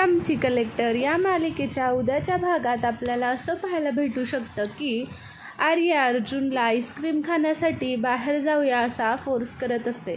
आमची कलेक्टर या मालिकेच्या उद्याच्या भागात आपल्याला असं पाहायला भेटू शकतं की आर्या अर्जुनला आईस्क्रीम खाण्यासाठी बाहेर जाऊया असा फोर्स करत असते.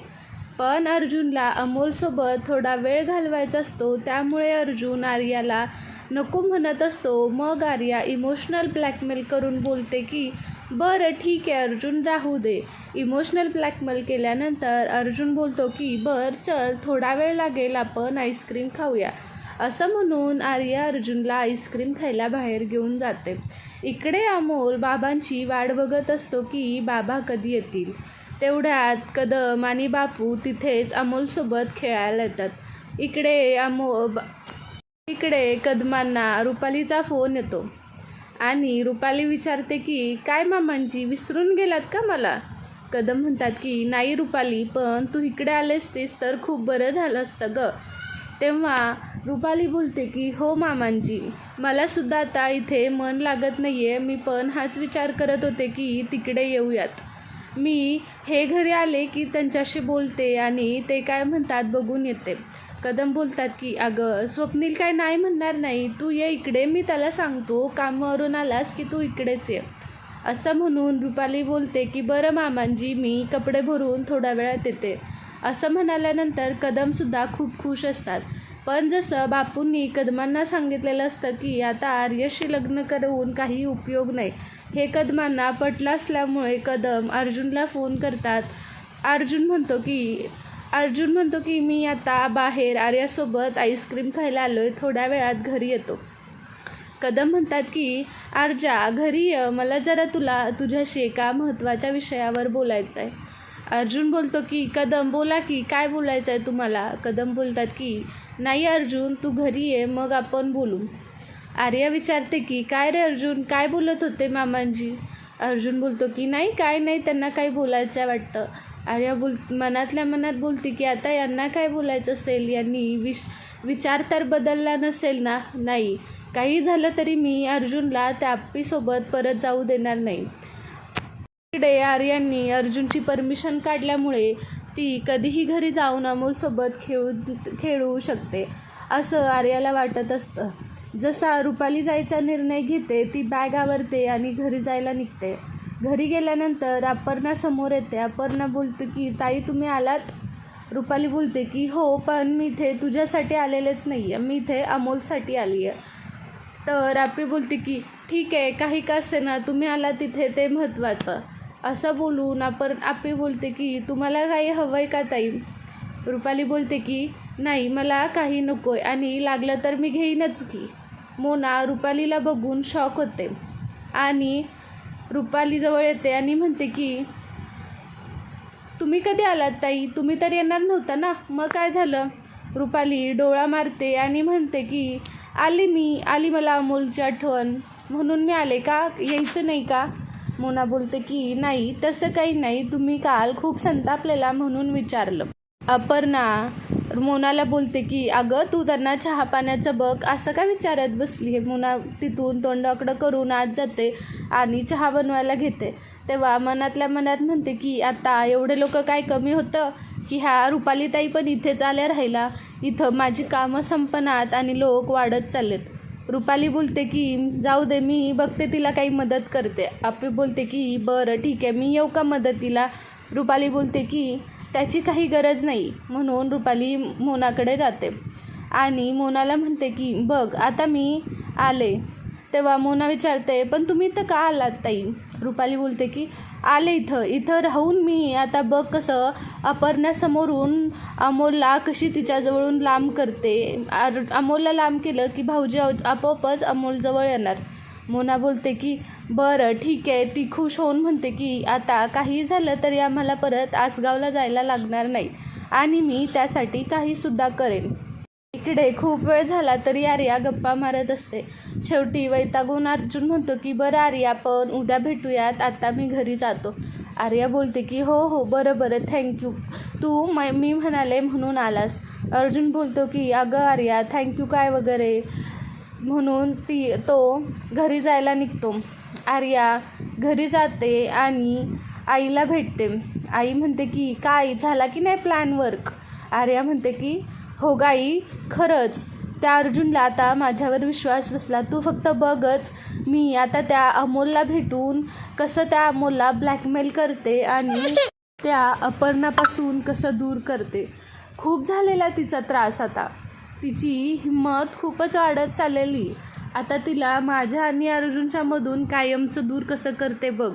पण अर्जुनला अमोलसोबत थोडा वेळ घालवायचा असतो त्यामुळे अर्जुन आर्याला नको म्हणत असतो. मग आर्या इमोशनल ब्लॅकमेल करून बोलते की बरं ठीक आहे अर्जुन राहू दे. इमोशनल ब्लॅकमेल केल्यानंतर अर्जुन बोलतो की बरं चल थोडा वेळ लागेल आपण आईस्क्रीम खाऊया. असं म्हणून आर्या अर्जुनला आईस्क्रीम खायला बाहेर घेऊन जाते. इकडे अमोल बाबांची वाट बघत असतो की बाबा कधी येतील. तेवढ्यात कदम आणि बापू तिथेच अमोलसोबत खेळायला येतात. इकडे अमो इकडे कदमांना रुपालीचा फोन येतो. आणि रुपाली विचारते की काय मामांची विसरून गेलात का मला? कदम म्हणतात की नाही रुपाली पण तू इकडे आलेस असतीस तर खूप बरं झालं असतं ग. तेव्हा रुपाली बोलते की हो मामांजी मला सुद्धा आता इथे मन लागत नाही आहे मी पण हाच विचार करत होते की तिकडे येऊयात. मी हे घरी आले की त्यांच्याशी बोलते आणि ते काय म्हणतात बघून येते. कदम बोलतात की अगं स्वप्नील काय नाही म्हणणार नाही. तू ये इकडे. मी त्याला सांगतो. कामावरून आलास की तू इकडेच ये. असं म्हणून रुपाली बोलते की बरं मामांजी मी कपडे भरून थोड्या वेळात येते. असं म्हणाल्यानंतर कदमसुद्धा खूप खुश असतात. पण जसं बापूंनी कदमांना सांगितलेलं असतं की आता आर्यशी लग्न करून काही उपयोग नाही. हे कदमांना पटलं असल्यामुळे कदम अर्जुनला फोन करतात. अर्जुन म्हणतो की अर्जुन म्हणतो की मी आता बाहेर आर्यासोबत आईस्क्रीम खायला आलो आहे थोड्या वेळात घरी येतो. कदम म्हणतात की आर्जा घरी ये मला जरा तुला तुझ्याशी एका महत्त्वाच्या विषयावर बोलायचं आहे अर्जुन बोलतो की कदम बोला की काय बोलायचं आहे तुम्हाला? कदम बोलतात की नाही अर्जुन तू घरी ये मग आपण बोलू. आर्या विचारते की काय रे अर्जुन काय बोलत होते मामांजी? अर्जुन बोलतो की नाही काय नाही त्यांना काही बोलायचं आहे वाटतं. आर्या बोल मनातल्या मनात बोलते की आता यांना काय बोलायचं असेल? यांनी विश विचार तर बदलला नसेल ना? नाही काही झालं तरी मी अर्जुनला त्या परत जाऊ देणार नाही. इकडे आर्यांनी अर्जुनची परमिशन काढल्यामुळे ती कधीही घरी जाऊन अमोलसोबत खेळू खेळू शकते असं आर्याला वाटत असतं. जसा रुपाली जायचा निर्णय घेते ती बॅग आवरते आणि घरी जायला निघते. घरी गेल्यानंतर अपर्णा समोर येते. अपर्णा बोलते की ताई तुम्ही आलात? रुपाली बोलते की हो पण मी इथे तुझ्यासाठी आलेलेच नाही आहे मी इथे अमोलसाठी आली आहे तर आपी बोलते की ठीक आहे काही का असे ना तुम्ही आलात तिथे ते महत्त्वाचं असं बोलून आपण आपी बोलते की तुम्हाला काही हवं आहे का ताई? रुपाली बोलते की नाही मला काही नको आहे आणि लागलं तर मी घेईनच की. मोना रुपालीला बघून शॉक होते. आणि रुपालीजवळ येते आणि म्हणते की तुम्ही कधी आलात ताई? तुम्ही तर येणार नव्हता ना? मग काय झालं? रुपाली डोळा मारते आणि म्हणते की आली मी आली मला अमोलची आठवण. म्हणून मी आले का? यायचं नाही का? मोना बोलते की नाही तसं काही नाही. तुम्ही काल खूप संतापलेला म्हणून विचारलं. अपर्णा मोनाला बोलते की अगं तू त्यांना चहा पाण्याचं बघ. असं का विचारत बसली आहे मोना तिथून तोंडाकडं करून आत जाते आणि चहा बनवायला घेते. तेव्हा मनातल्या मनात म्हणते की आता एवढे लोक काय कमी होतं की ह्या रुपालीताई पण इथेच आल्या राहिला. इथं माझी कामं संपनात आणि लोक वाढत चाललेत. रुपाली बोलते की जाऊ दे मी बघते तिला काही मदत करते. आपी बोलते की बरं ठीक आहे मी येऊ का मदतीला? रुपाली बोलते की त्याची काही गरज नाही. म्हणून रुपाली मोनाकडे जाते. आणि मोनाला म्हणते की बघ आता मी आले. तेव्हा मोना विचारते पण तुम्ही तर का आलात ताई? रुपाली बोलते की आले इथं इथं राहून मी आता बघ कसं अपर्णासमोरून अमोलला कशी तिच्याजवळून लांब करते. आर अमोलला लांब केलं की भाऊजी आपोआपच अमोलजवळ येणार. मोना बोलते की बरं ठीक आहे ती खुश होऊन म्हणते की आता काही झालं तरी आम्हाला परत आसगावला जायला लागणार नाही. आणि मी त्यासाठी काहीसुद्धा करेन. इकडे खूप वेळ झाला तरी आर्या गप्पा मारत असते. शेवटी वैतागून अर्जुन म्हणतो की बरं आर्या आपण उद्या भेटूयात. आता मी घरी जातो. आर्या बोलते की हो हो बरं बरं. थँक्यू तू मै मी म्हणाले म्हणून आलास. अर्जुन बोलतो की अगं आर्या थँक्यू काय वगैरे? म्हणून ती तो घरी जायला निघतो. आर्या घरी जाते आणि आईला भेटते. आई म्हणते की काय? झाला की नाही प्लॅन वर्क आर्या म्हणते की हो गाई खरंच. त्या अर्जुनला आता माझ्यावर विश्वास बसला. तू फक्त बघच मी आता त्या अमोलला भेटून कसं त्या अमोलला ब्लॅकमेल करते आणि त्या अपर्णापासून कसं दूर करते. खूप झालेला तिचा त्रास आता. तिची हिंमत खूपच वाढत चाललेली आता तिला माझ्या आणि अर्जुनच्या मधून कायमचं दूर कसं करते बघ.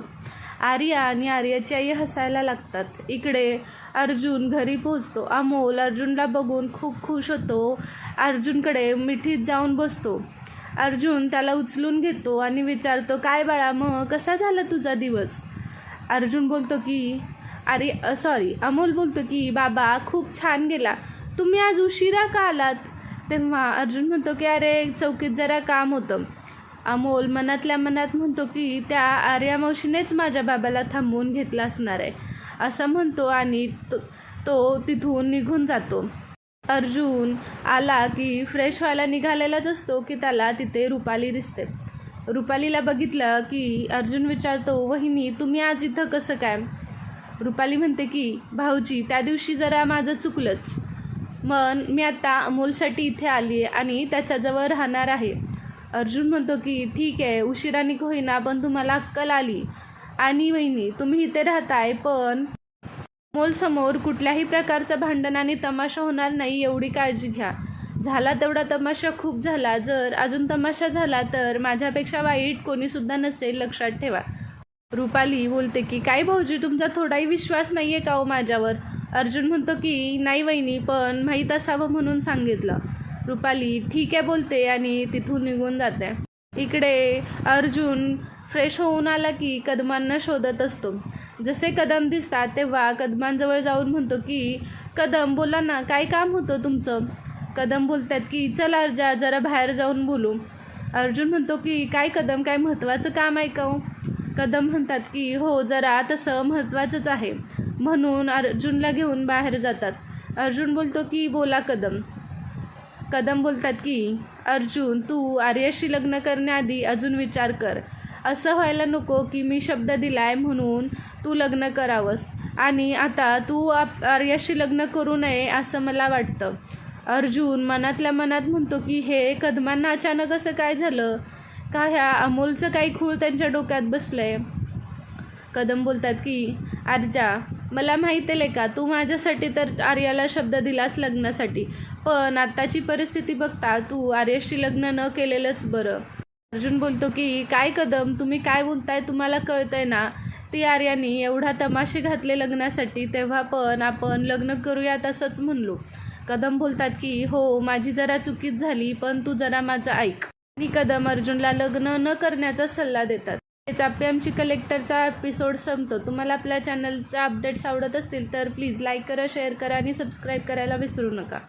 आर्या आणि आर्याची आई हसायला लागतात. इकडे अर्जुन घरी पोहोचतो. अमोल अर्जुनला बघून खूप खुश होतो. अर्जुनकडे मिठीत जाऊन बसतो. अर्जुन त्याला उचलून घेतो आणि विचारतो काय बाळा मग कसा झाला तुझा दिवस? अर्जुन बोलतो की अरे सॉरी अमोल बोलतो की बाबा खूप छान गेला. तुम्ही आज उशिरा का आलात? तेव्हा अर्जुन म्हणतो की अरे चौकीत जरा काम होतं. अमोल मनातल्या मनात म्हणतो की त्या आर्या मावशीनेच माझ्या बाबाला थांबवून घेतला असणार आहे. असं म्हणतो आणि तो तो तिथून निघून जातो. अर्जुन आला की फ्रेश व्हायला निघालेलाच असतो की त्याला तिथे रुपाली दिसते. रुपालीला बघितलं की अर्जुन विचारतो वहिनी तुम्ही आज इथं कसं काय? रुपाली म्हणते की भाऊजी त्या दिवशी जरा माझं चुकलंच. मन मी आता अमोलसाठी इथे आली आहे आणि त्याच्याजवळ राहणार आहे. अर्जुन म्हणतो की ठीक आहे उशिराने का होईना पण तुम्हाला अक्कल आली. आणि वहिनी तुम्ही इथे राहताय पण मोलसमोर कुठल्याही प्रकारचं भांडण आणि तमाशा होणार नाही एवढी काळजी घ्या. झाला तेवढा तमाशा खूप झाला. जर अजून तमाशा झाला तर माझ्यापेक्षा वाईट कोणीसुद्धा नसेल लक्षात ठेवा. रुपाली बोलते की काय भाऊजी तुमचा थोडाही विश्वास नाही आहे का हो माझ्यावर? अर्जुन म्हणतो की नाही वहिनी पण माहीत असावं म्हणून सांगितलं. रुपाली ठीक आहे बोलते आणि तिथून निघून जाते. इकडे अर्जुन फ्रेश होऊन आला की कदमांना शोधत असतो. जसे कदम दिसतात तेव्हा कदमांजवळ जाऊन म्हणतो की कदम बोला ना काय काम होतं तुमचं? कदम बोलतात की चल अर्जा जरा बाहेर जाऊन बोलू. अर्जुन म्हणतो की काय कदम काय महत्त्वाचं काम आहे हो? कदम म्हणतात की हो जरा तसं महत्त्वाचंच आहे. म्हणून अर्जुनला घेऊन बाहेर जातात. अर्जुन बोलतो की बोला कदम. कदम बोलतात की अर्जुन तू आर्याशी लग्न करण्याआधी अजून विचार कर. असं व्हायला नको की मी शब्द दिलाय म्हणून तू लग्न करावंस. आणि आता तू आप आर्याशी लग्न करू नये असं मला वाटतं. अर्जुन मनातल्या मनात म्हणतो की हे कदमांना अचानक असं काय झालं? का ह्या अमोलचं काही खूळ त्यांच्या डोक्यात बसलंय? कदम बोलतात की आर्जा मला माहीत आहे का तू माझ्यासाठी तर आर्याला शब्द दिलास लग्नासाठी. पण आत्ताची परिस्थिती बघता तू आर्याशी लग्न न केलेलंच बरं. अर्जुन बोलतो की काय कदम? तुम्ही काय बोलताय तुम्हाला कळतंय ना? ती आर्यानी एवढा तमाशे घातले लग्नासाठी तेव्हा पण आपण लग्न करूयात असंच म्हणलो. कदम बोलतात की हो माझी जरा चुकीच झाली पण तू जरा माझं ऐक. आणि कदम अर्जुनला लग्न न करण्याचा सल्ला देतात. हेच आपली आमची कलेक्टरचा एपिसोड संपतो. तुम्हाला आपल्या चॅनलचा अपडेट्स आवडत असतील तर प्लीज लाईक करा शेअर करा आणि सबस्क्राईब करायला विसरू नका.